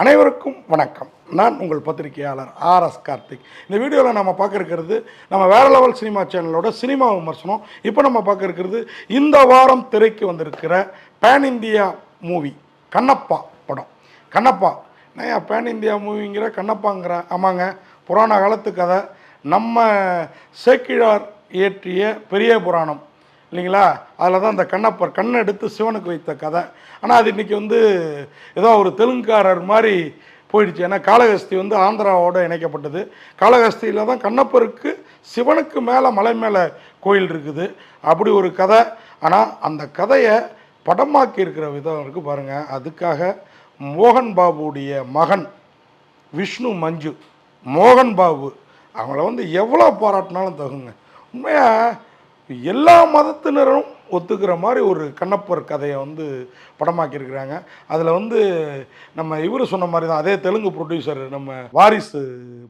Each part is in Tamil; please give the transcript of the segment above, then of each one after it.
அனைவருக்கும் வணக்கம். நான் உங்கள் பத்திரிகையாளர் ஆர் எஸ் கார்த்திக். இந்த வீடியோவில் நம்ம பார்க்க இருக்கிறது நம்ம வேற லெவல் சினிமா சேனலோட சினிமா விமர்சனம். இப்போ நம்ம பார்க்க இருக்கிறது இந்த வாரம் திரைக்கு வந்திருக்கிற பேன் இந்தியா மூவி கண்ணப்பா படம். கண்ணப்பா. நான் பேன் இந்தியா மூவிங்கிற கண்ணப்பாங்கிற ஆமாங்க. புராண காலத்து கதை. நம்ம சேக்கிழார் இயற்றிய பெரிய புராணம். இல்லைங்களா? அதில் தான் அந்த கண்ணப்பர் கண்ணை எடுத்து சிவனுக்கு வைத்த கதை. ஆனால் அது இன்றைக்கி வந்து ஏதோ ஒரு தெலுங்குக்காரர் மாதிரி போயிடுச்சு. ஏன்னா காளகஸ்தி வந்து ஆந்திராவோட இணைக்கப்பட்டது. காளகஸ்தியில் தான் கண்ணப்பருக்கு சிவனுக்கு மேலே மலை மேலே கோயில் இருக்குது. அப்படி ஒரு கதை. ஆனால் அந்த கதையை படமாக்கி இருக்கிற விதம் இருக்குது பாருங்கள் அதுக்காக மோகன் பாபுடைய மகன் விஷ்ணு மஞ்சு மோகன் பாபு அவங்கள வந்து எவ்வளோ பாராட்டினாலும் தகுங்க. உண்மையாக எல்லா மதத்தினரும் ஒத்துக்கிற மாதிரி ஒரு கண்ணப்பர் கதையை வந்து படமாக்கியிருக்கிறாங்க. அதில் வந்து நம்ம இவர் சொன்ன மாதிரி தான் அதே தெலுங்கு ப்ரொடியூசர் நம்ம வாரிசு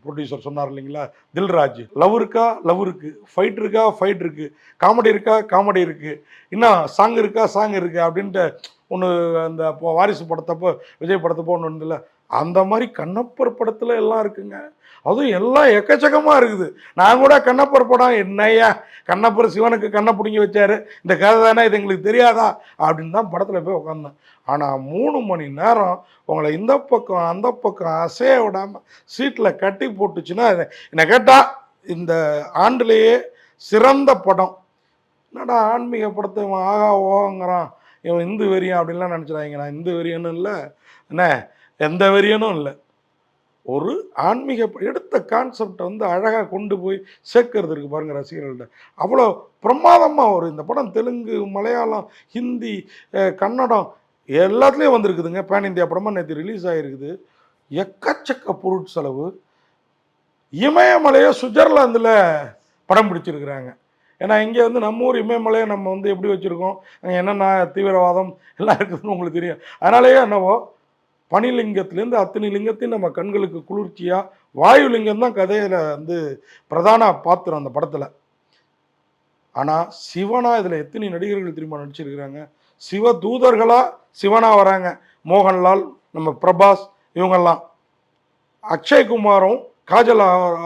ப்ரொடியூசர் சொன்னார் இல்லைங்களா தில்ராஜ். லவ் இருக்கா? லவ் இருக்கு. ஃபைட் இருக்கா? ஃபைட் இருக்கு. காமெடி இருக்கா? காமெடி இருக்கு. இன்னும் சாங் இருக்கா? சாங் இருக்கு. அப்படின்ட்டு ஒன்று அந்த வாரிசு படத்தப்போ விஜய் படத்தப்போ ஒன்று இல்லை அந்த மாதிரி கண்ணப்பர் படத்தில் எல்லாம் இருக்குங்க. அதுவும் எல்லாம் எக்கச்சக்கமாக இருக்குது. நான் கூட கண்ணப்பர் படம் என்னய்யா? கண்ணப்பர் சிவனுக்கு கண்ணை பிடுங்கி வச்சார். இந்த கதை தானே இது எங்களுக்கு தெரியாதா? அப்படின்னு தான் படத்தில் போய் உட்காந்தேன் ஆனால் மூணு மணி நேரம் உங்களை இந்த பக்கம் அந்த பக்கம் அசைய விடாமல் சீட்டில் கட்டி போட்டுச்சுன்னா என்னை கேட்டால் இந்த ஆண்டுலேயே சிறந்த படம். என்னடா ஆன்மீக படத்தை இவன் ஆகா ஓங்கிறான் இவன் இந்து வெறியன் அப்படின்லாம் நினச்சிடாங்க நான் இந்து வெறியன்னு இல்லை. என்ன? எந்த வெறியனும் இல்லை. ஒரு ஆன்மீக எடுத்த கான்செப்டை வந்து அழகாக கொண்டு போய் சேர்க்கறதுக்கு பாருங்கள் ரசிகர்கள்ட்ட. அவ்வளோ பிரமாதமாக ஒரு இந்த படம் தெலுங்கு மலையாளம் ஹிந்தி கன்னடம் எல்லாத்துலேயும் வந்திருக்குதுங்க. பேன் இந்தியா படமாக நேற்று ரிலீஸ் ஆகிருக்குது எக்கச்சக்க பொருட்செலவு இமயமலையை சுவிட்சர்லாந்தில் படம் பிடிச்சிருக்கிறாங்க. ஏன்னா இங்கே வந்து நம்ம ஊர் இமயமலையை நம்ம வந்து எப்படி வச்சுருக்கோம்? அங்கே என்னென்ன தீவிரவாதம் எல்லாம் இருக்குதுன்னு உங்களுக்கு தெரியும். அதனாலேயே என்னவோ பனிலிங்கத்திலேருந்து அத்தனை லிங்கத்தையும் நம்ம கண்களுக்கு குளிர்ச்சியாக வாயு லிங்கம் தான் கதையில் வந்து பிரதான பாத்திரம் அந்த படத்தில். ஆனால் சிவனா இதில் எத்தனை நடிகர்கள் திரும்ப நடிச்சிருக்கிறாங்க? சிவ தூதர்களாக சிவனா வராங்க? மோகன்லால் நம்ம பிரபாஸ் இவங்கெல்லாம். அக்ஷய்குமாரும் காஜல்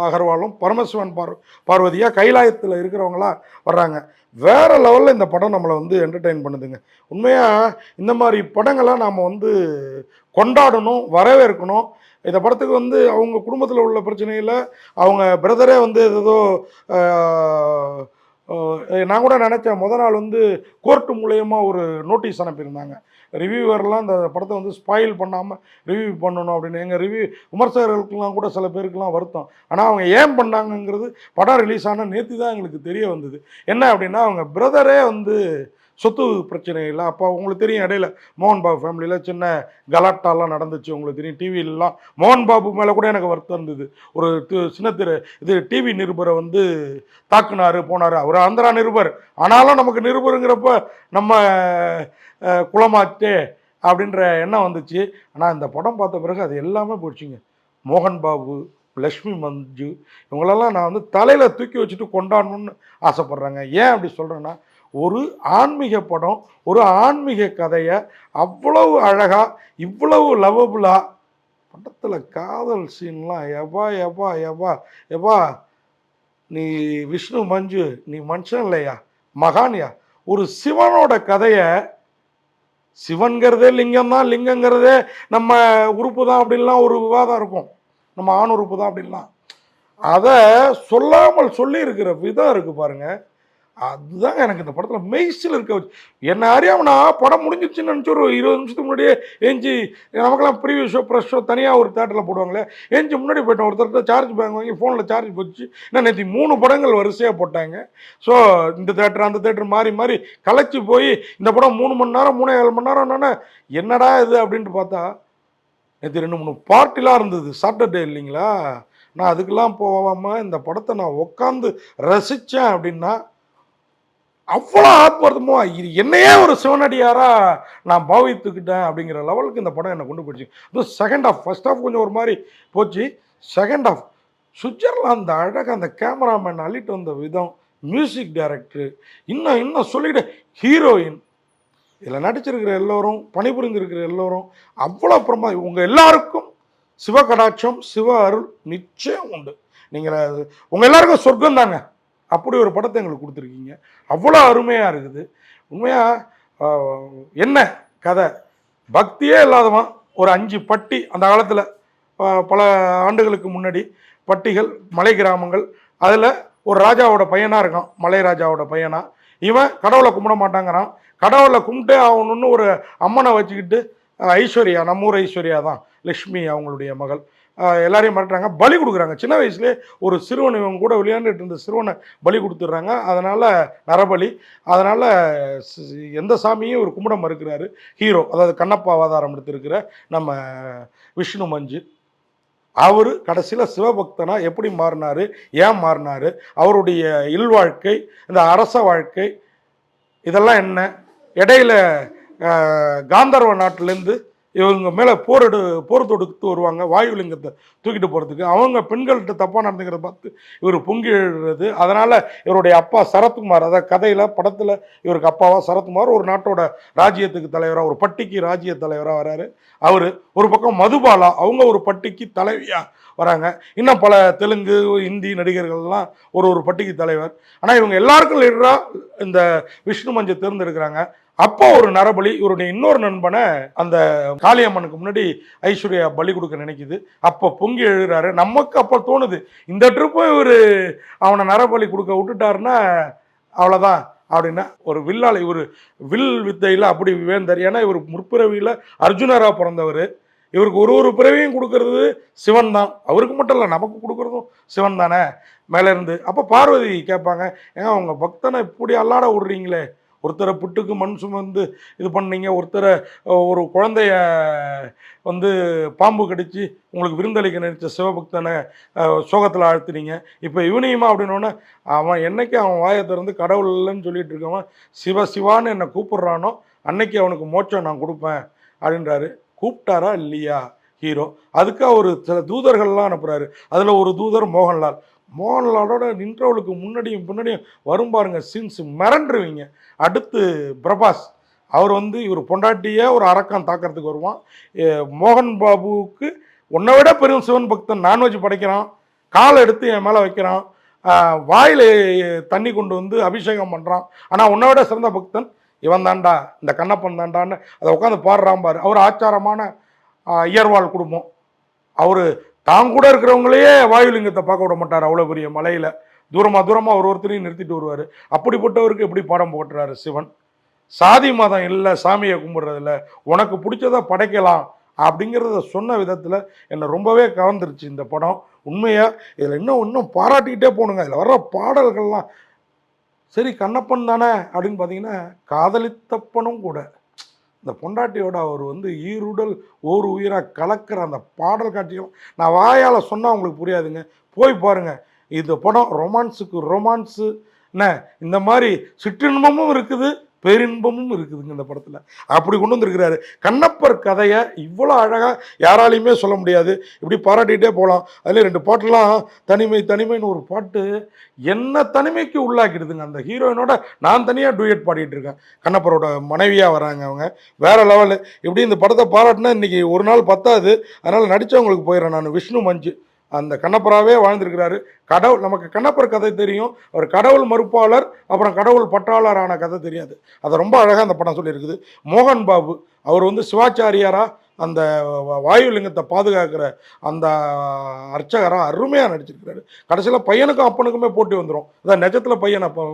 அகர்வாலும் பரமசிவன் பார் பார்வதியாக கைலாயத்தில் இருக்கிறவங்களா வர்றாங்க. வேறு லெவலில் இந்த படம் நம்மளை வந்து என்டர்டெயின் பண்ணுதுங்க. உண்மையாக இந்த மாதிரி படங்கள்லாம் நாம் வந்து கொண்டாடணும் வரவேற்கணும். இந்த படத்துக்கு வந்து அவங்க குடும்பத்தில் உள்ள பிரச்சனையில் அவங்க பிரதரே வந்து ஏதோ நான் கூட நினச்சேன் முத நாள் வந்து கோர்ட்டு மூலயமா ஒரு நோட்டீஸ் அனுப்பியிருந்தாங்க. ரிவ்யூவர்லாம் இந்த படத்தை வந்து ஸ்பாயில் பண்ணாமல் ரிவ்யூ பண்ணணும் அப்படின்னு. எங்கள் ரிவ்யூ விமர்சகர்களுக்கெல்லாம் கூட சில பேருக்குலாம் வருத்தம். ஆனால் அவங்க ஏன் பண்ணாங்கங்கிறது படம் ரிலீஸ் ஆன நேற்று தான் எங்களுக்கு தெரிய வந்தது. என்ன அப்படின்னா அவங்க பிரதரே வந்து சொத்து பிரச்சனை இல்லை. அப்போ உங்களுக்கு தெரியும் இடையில மோகன் பாபு ஃபேமிலியில் சின்ன கலாட்டாலாம் நடந்துச்சு உங்களுக்கு தெரியும். டிவிலலாம் மோகன் பாபு மேலே கூட எனக்கு வருத்தம் இருந்தது. ஒரு தி- சின்ன திரு இது டிவி நிருபரை வந்து தாக்குனாரு போனார். அவர் ஆந்திரா நிருபர். ஆனாலும் நமக்கு நிருபருங்கிறப்ப நம்ம குளமாச்சே அப்படின்ற எண்ணம் வந்துச்சு. ஆனால் இந்த படம் பார்த்த பிறகு அது எல்லாமே போச்சுங்க. மோகன் பாபு லக்ஷ்மி மஞ்சு இவங்களெல்லாம் நான் வந்து தலையில் தூக்கி வச்சுட்டு கொண்டாடணும்னு ஆசைப்பட்றேங்க. ஏன் அப்படி சொல்கிறேன்னா ஒரு ஆன்மீக படம் ஒரு ஆன்மீக கதையை அவ்வளவு அழகாக இவ்வளவு லவபுளாக படத்தில் காதல் சீன்லாம் எவா எவா எவா எவா நீ விஷ்ணு மஞ்சு நீ மனுஷன் இல்லையா? மகான்யா? ஒரு சிவனோட கதையை சிவன்கிறதே லிங்கம் தான் லிங்கங்கிறதே நம்ம உறுப்பு தான் அப்படின்லாம் ஒரு விவாதம் இருக்கும். நம்ம ஆண் உறுப்பு தான் அப்படின்லாம். அதை சொல்லாமல் சொல்லியிருக்கிற விதம் இருக்குது பாருங்கள் அதுதான் எனக்கு இந்த படத்தில் மெய்ஸில் இருக்க வச்சு என்ன அறியாமனா நான் படம் முடிஞ்சிருச்சுன்னு நினச்சி ஒரு இருபது நிமிஷத்துக்கு முன்னாடியே ஏஞ்சி நமக்கெல்லாம் ப்ரீவியூ ஷோ ப்ரெஷ் ஷோ தனியாக ஒரு தேட்டரில் போடுவாங்களே ஏஞ்சி முன்னாடி போயிட்டோம் ஒருத்தர் சார்ஜ் பேங்க் வாங்கி ஃபோனில் சார்ஜ் போச்சு நான் நேற்று மூணு படங்கள் வரிசையாக போட்டாங்க. ஸோ இந்த தேட்டர் அந்த தேட்டர் மாறி மாறி கலைச்சி போய் இந்த படம் மூணு மணி நேரம் மூணே ஏழு மணி நேரம் என்னடா இது அப்படின்ட்டு பார்த்தா நேற்று ரெண்டு மூணு பார்ட்டிலாம் இருந்தது. சாட்டர்டே இல்லைங்களா? நான் அதுக்கெல்லாம் போகாமல் இந்த படத்தை நான் உட்காந்து ரசித்தேன் அப்படின்னா அவ்வளோ ஆத்மார்த்தமாக இது என்னையே ஒரு சிவனடியாராக நான் பாவித்துக்கிட்டேன் அப்படிங்கிற லெவலுக்கு இந்த படம் என்னை கொண்டு போயிடுச்சு. அதுவும் செகண்ட் ஆஃப் ஃபர்ஸ்ட் ஆஃப் கொஞ்சம் ஒரு மாதிரி போச்சு. செகண்ட் ஆஃப் சுவிட்சர்லாந்து அழகாக அந்த கேமராமேன் அள்ளிட்டு வந்த விதம் மியூசிக் டைரக்டரு இன்னும் இன்னும் சொல்லிக்கிட்டு ஹீரோயின் இதில் நடிச்சிருக்கிற எல்லோரும் பணிபுரிஞ்சிருக்கிற எல்லோரும் அவ்வளோ அப்புறமா உங்கள் எல்லாருக்கும் சிவகடாட்சம் சிவ அருள் நிச்சயம் உண்டு. நீங்கள் உங்கள் எல்லாருக்கும் சொர்க்கம் தாங்க அப்படி ஒரு படத்தை எங்களுக்கு கொடுத்துருக்கீங்க. அவ்வளோ அருமையாக இருக்குது. உண்மையாக என்ன கதை? பக்தியே இல்லாதவன் ஒரு அஞ்சு பட்டி அந்த காலத்தில் பல ஆண்டுகளுக்கு முன்னாடி பட்டிகள் மலை கிராமங்கள் அதில் ஒரு ராஜாவோட பையனாக இருக்கான் மலை ராஜாவோட பையனாக இவன் கடவுளை கும்பிட மாட்டாங்கிறான். கடவுளை கும்பிட்டே ஆகணும்னு ஒரு அம்மனை வச்சுக்கிட்டு ஐஸ்வர்யா நம்ம ஊர் ஐஸ்வர்யா தான் லக்ஷ்மி அவங்களுடைய மகள். எல்லாரையும் மிரட்டுறாங்க. பலி கொடுக்குறாங்க. சின்ன வயசுலேயே ஒரு சிறுவன் இவங்க கூட விளையாண்டுட்டு இருந்த சிறுவனை பலி கொடுத்துட்றாங்க. அதனால் நரபலி. அதனால் எந்த சாமியும் ஒரு கும்பிட மறுக்கிறாரு. ஹீரோ அதாவது கண்ணப்பா அவதாரம் எடுத்திருக்கிற நம்ம விஷ்ணு மஞ்சு. அவர் கடைசியில் சிவபக்தனா எப்படி மாறினாரு ஏன் மாறினாரு அவருடைய இல்வாழ்க்கை இந்த அரச வாழ்க்கை இதெல்லாம் என்ன? இடையில காந்தர்வ நாட்டிலேருந்து இவங்க மேலே போர் எடு போர் தொடுத்து வருவாங்க வாயுலிங்கத்தை தூக்கிட்டு போகிறதுக்கு அவங்க பெண்கள்கிட்ட தப்பாக நடந்துக்கிறத பார்த்து இவர் பொங்கி எழுறது அதனால் இவருடைய அப்பா சரத்குமார் அதாவது கதையில் படத்தில் இவருக்கு அப்பாவா சரத்குமார் ஒரு நாட்டோட ராஜ்யத்துக்கு தலைவராக ஒரு பட்டிக்கு ராஜ்ய தலைவராக வராரு. அவர் ஒரு பக்கம் மதுபாலா அவங்க ஒரு பட்டிக்கு தலைவியாக வராங்க. இன்னும் பல தெலுங்கு இந்தி நடிகர்கள்லாம் ஒரு ஒரு பட்டிக்கு தலைவர். ஆனால் இவங்க எல்லாருக்கும் லீடராக இந்த விஷ்ணு மஞ்சள் தேர்ந்தெடுக்கிறாங்க. அப்போ ஒரு நரபலி இவருடைய இன்னொரு நண்பனை அந்த காளியம்மனுக்கு முன்னாடி ஐஸ்வர்யா பலி கொடுக்க நினைக்குது. அப்போ பொங்கி எழுகிறாரு. நமக்கு அப்போ தோணுது இந்த ட்ரிப்பும் இவர் அவனை நரபலி கொடுக்க விட்டுட்டாருன்னா அவ்வளோதான் அப்படின்னா ஒரு வில்லால் இவர் வில் வித்தையில் அப்படி வேந்தார் ஏன்னா இவர் முற்பிறவியில் அர்ஜுனராக பிறந்தவர். இவருக்கு ஒரு ஒரு பிறவியும் கொடுக்கறது சிவன் தான் அவருக்கு மட்டும் இல்லை நமக்கு கொடுக்குறதும் சிவன் தானே மேலே இருந்து அப்போ பார்வதி கேட்பாங்க ஏங்க அவங்க பக்தனை இப்படி அல்லாட விடுறீங்களே ஒருத்தரை புட்டுக்கு மண் சுமந்து இது பண்ணீங்க ஒருத்தரை ஒரு குழந்தைய வந்து பாம்பு கடித்து உங்களுக்கு விருந்தளிக்க நினைச்ச சிவபக்தனை சோகத்தில் ஆழ்த்துனீங்க. இப்போ இவனையுமா அப்படின்னோடனே அவன் என்னைக்கு அவன் வாயை திறந்து கடவுள் இல்லைன்னு சொல்லிட்டு இருக்கவன் சிவ சிவான்னு என்னை கூப்பிடுறானோ அன்னைக்கு அவனுக்கு மோட்சம் நான் கொடுப்பேன் அப்படின்றாரு. கூப்பிட்டாரா இல்லையா ஹீரோ? அதுக்கு அவர் சில தூதர்கள்லாம் அனுப்புகிறாரு அதில் ஒரு தூதர் மோகன்லால். மோகன்லாலோட நின்றவளுக்கு முன்னாடியும் பின்னாடியும் வரும் பாருங்க சீன்ஸ் மிரண்டுருவீங்க. அடுத்து பிரபாஸ் அவர் வந்து இவர் பொண்டாட்டியே ஒரு அரக்கம் தாக்கிறதுக்கு வருவான். மோகன் பாபுவுக்கு உன்னை விட பெரும் சிவன் பக்தன் நான்வெஜ் படைக்கிறான். காலை எடுத்து என் மேலே வைக்கிறான். வாயில் தண்ணி கொண்டு வந்து அபிஷேகம் பண்ணுறான் ஆனால் உன்னை விட சிறந்த பக்தன் இவன் தான்டா இந்த கண்ணப்பன் தாண்டான்னு அதை உட்காந்து பாடுறான் பாரு. அவர் ஆச்சாரமான ஆஹ், ஐயர்வாள் குடும்பம். அவர் தான் கூட இருக்கிறவங்களையே வாயுலிங்கத்தை பார்க்க விட மாட்டார். அவ்வளோ பெரிய மலையில். தூரமாக தூரமாக ஒரு ஒருத்தரையும் நிறுத்திட்டு வருவார். அப்படிப்பட்டவருக்கு எப்படி பாடம் போட்டுறாரு சிவன். சாதி மதம் இல்லை சாமியை கும்பிட்றதில்ல உனக்கு பிடிச்சதை படைக்கலாம் அப்படிங்கிறத சொன்ன விதத்தில் என்னை ரொம்பவே கவர்ந்துருச்சு இந்த படம். உண்மையாக இதில் இன்னும் இன்னும் பாராட்டிக்கிட்டே போகணுங்க. இதில் வர்ற பாடல்கள்லாம். சரி கண்ணப்பன் தானே அப்படின்னு பார்த்தீங்கன்னா காதலித்தப்பனும் கூட. இந்த பொண்டாட்டியோட அவர் வந்து ஈருடல் ஒரு உயிராக கலக்கிற அந்த பாடல் காட்சிகள் நான் வாயால் சொன்னால் உங்களுக்கு புரியாதுங்க. போய் பாருங்க. இந்த படம் ரொமான்ஸுக்கு ரொமான்ஸு. என்ன? இந்த மாதிரி சிற்றின்பமும் இருக்குது. பேரின்பமும் இருக்குதுங்க இந்த படத்தில். அப்படி கொண்டு வந்திருக்கிறாரு. கண்ணப்பர் கதையை இவ்வளோ அழகாக யாராலையுமே சொல்ல முடியாது. இப்படி பாராட்டிகிட்டே போகலாம். அதில் ரெண்டு பாட்டுலாம் தனிமை தனிமைன்னு ஒரு பாட்டு என்ன தனிமைக்கு உள்ளாக்கிடுதுங்க. அந்த ஹீரோயினோட நான் தனியாக டூயட் பாடிட்டு இருக்கேன். கண்ணப்பரோட மனைவியாக வராங்க அவங்க. வேறு லெவலு. இப்படி இந்த படத்தை பாராட்டினா இன்றைக்கி ஒரு நாள் பத்தாது. அதனால் நடித்தவங்களுக்கு போயிடுறேன் நான். விஷ்ணு மஞ்சு. அந்த கண்ணப்பராகவே வாழ்ந்திருக்கிறாரு. கடவுள் நமக்கு கண்ணப்பர் கதை தெரியும். அவர் கடவுள் மறுப்பாளர் அப்புறம் கடவுள் பற்றாளரான கதை தெரியாது. அதை ரொம்ப அழகாக அந்த படம் சொல்லியிருக்குது. மோகன் பாபு அவர் வந்து சிவாச்சாரியாரா? அந்த வாயுலிங்கத்தை பாதுகாக்கிற அந்த அர்ச்சகரம் அருமையாக நடிச்சிருக்கிறாரு. கடைசியில் பையனுக்கும் அப்பனுக்குமே போட்டி வந்துடும் அதான் நெஜத்தில் பையன் அப்போ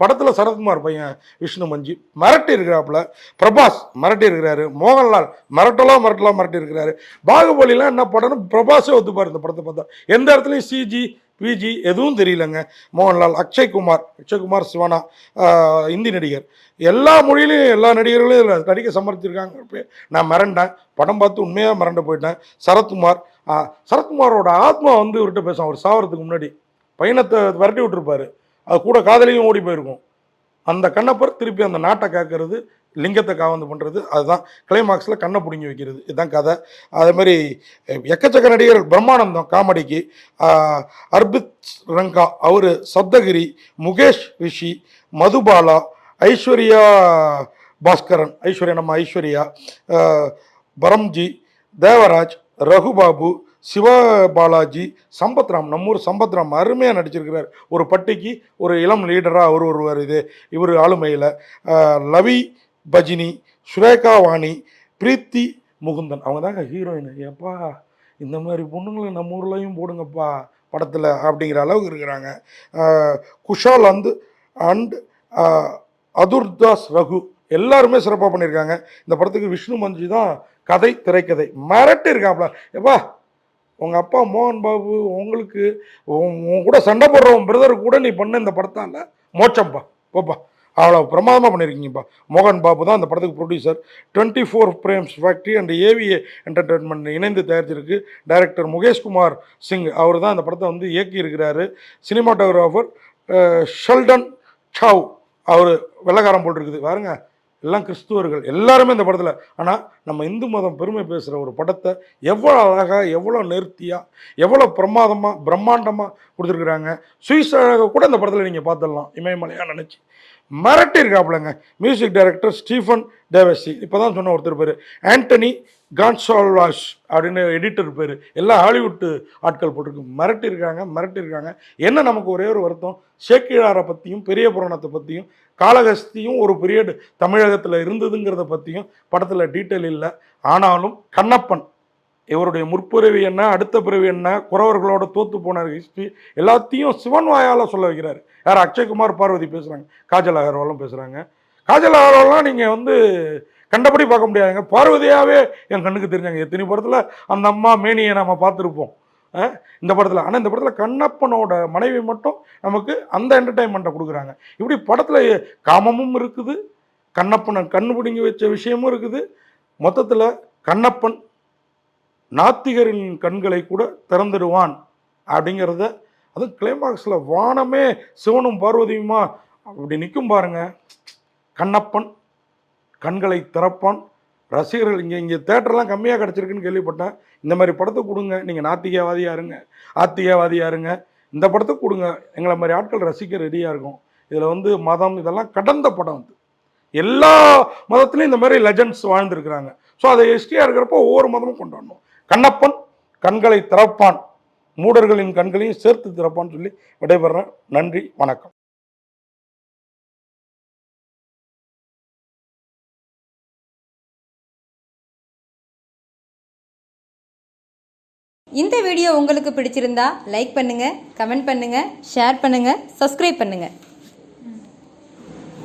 படத்தில் சரத்குமார் பையன் விஷ்ணு மஞ்சி. மிரட்டி இருக்கிறாப்புல. பிரபாஸ் மிரட்டி இருக்கிறாரு. மோகன்லால் மிரட்டலாம் மிரட்டலாம் மிரட்டி இருக்கிறாரு. பாகுபலிலாம் என்ன படம்னு பிரபாஸே ஒத்துப்பார் இந்த படத்தை பார்த்தா. எந்த இடத்துலையும் சிஜி பிஜி எதுவும் தெரியலங்க. மோகன்லால் அக்ஷய்குமார் அக்ஷய்குமார் சிவனா இந்தி நடிகர். எல்லா மொழியிலையும் எல்லா நடிகர்களும் இதில் நடிக்க சமர்த்திருக்காங்க நான் மிரண்டேன் படம் பார்த்து உண்மையாக மிரண்டு போயிட்டேன். சரத்குமார் சரத்குமாரோட ஆத்மா வந்து இவர்கிட்ட பேசும் அவர் சாவறதுக்கு முன்னாடி. பையனத்தை விரட்டி விட்டுருப்பாரு. அது கூட காதலையும் ஓடி போயிருக்கும். அந்த கண்ணப்பர் திருப்பி அந்த நாட்டை காக்கிறது லிங்கத்தை காவந்து பண்ணுறது அதுதான் கிளைமாக்ஸில் கண்ணை பிடுங்கி வைக்கிறது. இதுதான் கதை. அதே மாதிரி எக்கச்சக்க நடிகர் பிரம்மானந்தம் காமெடிக்கு அர்பித் ரங்கா அவர் சப்தகிரி முகேஷ் ரிஷி மதுபாலா ஐஸ்வர்யா பாஸ்கரன் ஐஸ்வர்யா நம்ம ஐஸ்வர்யா பரம்ஜி தேவராஜ் ரகுபாபு சிவ பாலாஜி சம்பத்ராம் நம்மூர் சம்பத்ராம் அருமையாக நடிச்சிருக்கிறார். ஒரு பட்டிக்கு ஒரு இளம் லீடராக அவர் ஒருவர் இது. இவர் ஆளுமையில் லவி பஜினி சுரேகா வாணி பிரீத்தி முகுந்தன். அவங்க தாங்க ஹீரோயின். எப்பா இந்த மாதிரி பொண்ணுங்களை நம்ம ஊர்லேயும் போடுங்கப்பா படத்தில் அப்படிங்கிற அளவுக்கு இருக்கிறாங்க. குஷால் வந்து அண்ட் அதுர்தாஸ் ரகு. எல்லாருமே சிறப்பாக பண்ணியிருக்காங்க. இந்த படத்துக்கு விஷ்ணு மஞ்சி தான் கதை திரைக்கதை மிரட்டு இருக்காப்ல எப்பா உங்கள் அப்பா மோகன் பாபு உங்களுக்கு உன் கூட சண்டை போடுற உன் பிரதர் கூட நீ பண்ண இந்த படத்தால மோச்சம்பா போப்பா. அவ்வளோ பிரமாதமாக பண்ணியிருக்கீங்கப்பா மோகன் பாபு தான் அந்த படத்துக்கு producer twenty four frames factory and AVA entertainment இணைந்து தயாரிச்சிருக்கு. டைரக்டர் முகேஷ்குமார் சிங் அவர் தான் அந்த படத்தை வந்து இயக்கியிருக்கிறாரு. சினிமாட்டோகிராஃபர் ஷெல்டன் சாவ் அவர் வெள்ளக்காரம் போட்டிருக்குது. பாருங்க எல்லாம் கிறிஸ்துவர்கள் எல்லாருமே இந்த படத்தில். ஆனால் நம்ம இந்து மதம் பெருமை பேசுகிற ஒரு படத்தை எவ்வளோ அழகாக எவ்வளோ நேர்த்தியாக எவ்வளோ பிரமாதமாக பிரம்மாண்டமாக கொடுத்துருக்குறாங்க. சுயசாக கூட இந்த படத்தில் நீங்கள் பார்த்துடலாம் இமயமலையாக நினச்சி மிரட்டி இருக்காப்புலங்க மியூசிக் டைரக்டர் ஸ்டீஃபன் தேவசி இப்போ தான் சொன்ன ஒருத்தர் பேர். ஆண்டனி கான்சால்வாஷ் அப்படின்னு எடிட்டர் பேர். எல்லா ஹாலிவுட்டு ஆட்கள் போட்டிருக்கு. மிரட்டி இருக்காங்க மிரட்டி இருக்காங்க என்ன நமக்கு ஒரே ஒரு வருத்தம்? சேக்கிழாரை பற்றியும் பெரிய புராணத்தை பற்றியும் காளகஸ்தியும் ஒரு பீரியட் தமிழகத்தில் இருந்ததுங்கிறத பற்றியும் படத்தில் டீட்டெயில் இல்லை. ஆனாலும் கண்ணப்பன் இவருடைய முற்பிறவி என்ன அடுத்த பிறவி என்ன குறவர்களோட தோத்து போன ஹிஸ்ட்ரி எல்லாத்தையும் சிவன் வாயால் சொல்ல வைக்கிறார். யார்? அக்ஷய்குமார் பார்வதி பேசுகிறாங்க காஜல் அகர்வாலும் பேசுகிறாங்க காஜல் அகர்வால்லாம் நீங்கள் வந்து கண்டபடி பார்க்க முடியாதுங்க. பார்வதியாகவே என் கண்ணுக்கு தெரிஞ்சாங்க. எத்தனை படத்தில்? அந்த அம்மா மேனியை நம்ம பார்த்துருப்போம். இந்த படத்தில். ஆனால் இந்த படத்தில் கண்ணப்பனோட மனைவி மட்டும் நமக்கு அந்த என்டர்டைன்மெண்ட்டை கொடுக்குறாங்க. இப்படி படத்தில் காமமும் இருக்குது. கண்ணப்பனை கண்ணு பிடுங்கி வச்ச விஷயமும் இருக்குது. மொத்தத்தில் கண்ணப்பன் நாத்திகரின் கண்களை கூட திறந்துடுவான் அப்படிங்கிறத அதுவும் கிளைமாக்ஸில் வானமே சிவனும் பார்வதியுமா அப்படி நிற்கும் பாருங்க. கண்ணப்பன் கண்களை திறப்பான். ரசிகர்கள் இங்கே இங்கே தேட்டர்லாம் கம்மியாக கிடச்சிருக்குன்னு கேள்விப்பட்டேன். இந்த மாதிரி படத்தை கொடுங்க. நீங்கள் நாத்திகவாதியாக இருங்க ஆத்திகவாதியாக இருங்க. இந்த படத்தை கொடுங்க. எங்களை மாதிரி ஆட்கள் ரசிக்க ரெடியாக இருக்கும். இதில் வந்து மதம் இதெல்லாம் கடந்த படம் வந்து எல்லா மதத்துலேயும் இந்த மாதிரி லெஜண்ட்ஸ் வாழ்ந்துருக்கிறாங்க. ஸோ அதை ஹிஸ்ட்ரியாக இருக்கிறப்போ ஒவ்வொரு மதமும் கொண்டாடணும். கண்ணப்பன் கண்களை திறப்பான். மூடர்களின் கண்களையும் சேர்த்து திறப்பான்னு சொல்லி விடைபெறேன் நன்றி வணக்கம். இந்த வீடியோ உங்களுக்கு பிடிச்சிருந்தா லைக் பண்ணுங்க கமெண்ட் பண்ணுங்க ஷேர் பண்ணுங்க சப்ஸ்கிரைப் பண்ணுங்கள்